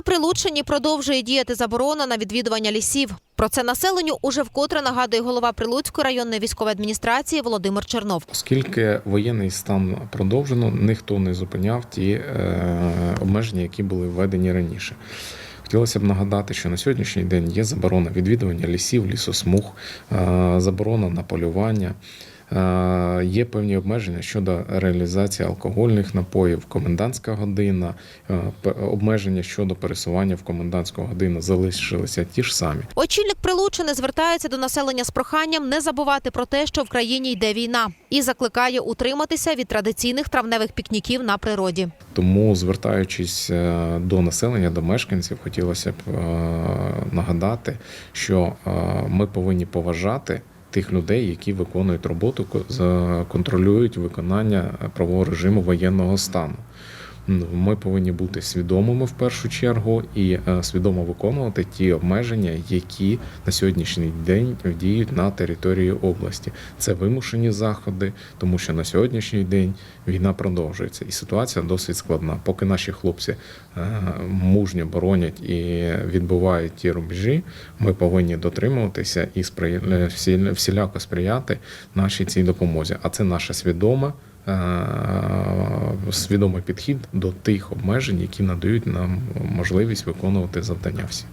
На Прилуччині продовжує діяти заборона на відвідування лісів. Про це населенню уже вкотре нагадує голова Прилуцької районної військової адміністрації Володимир Чернов. Оскільки воєнний стан продовжено, ніхто не зупиняв ті е, обмеження, які були введені раніше. Хотілося б нагадати, що на сьогоднішній день є заборона відвідування лісів, лісосмуг, е, заборона на полювання. Е, Є певні обмеження щодо реалізації алкогольних напоїв, комендантська година, е, обмеження щодо пересування в комендантську годину залишилися ті ж самі. Очільник Прилуччини звертається до населення з проханням не забувати про те, що в країні йде війна, і закликає утриматися від традиційних травневих пікніків на природі. Тому, звертаючись е, до населення, до мешканців, хотілося б нагадати, що ми повинні поважати тих людей, які виконують роботу, ко- контролюють виконання правового режиму воєнного стану. Ми повинні бути свідомими в першу чергу і е, свідомо виконувати ті обмеження, які на сьогоднішній день діють на території області. Це вимушені заходи, тому що на сьогоднішній день війна продовжується, і ситуація досить складна. Поки наші хлопці е, мужньо боронять і відбувають ті рубежі, ми повинні дотримуватися і е, всіляко сприяти нашій цій допомозі. А це наша свідома. Свідомий підхід до тих обмежень, які надають нам можливість виконувати завдання всі.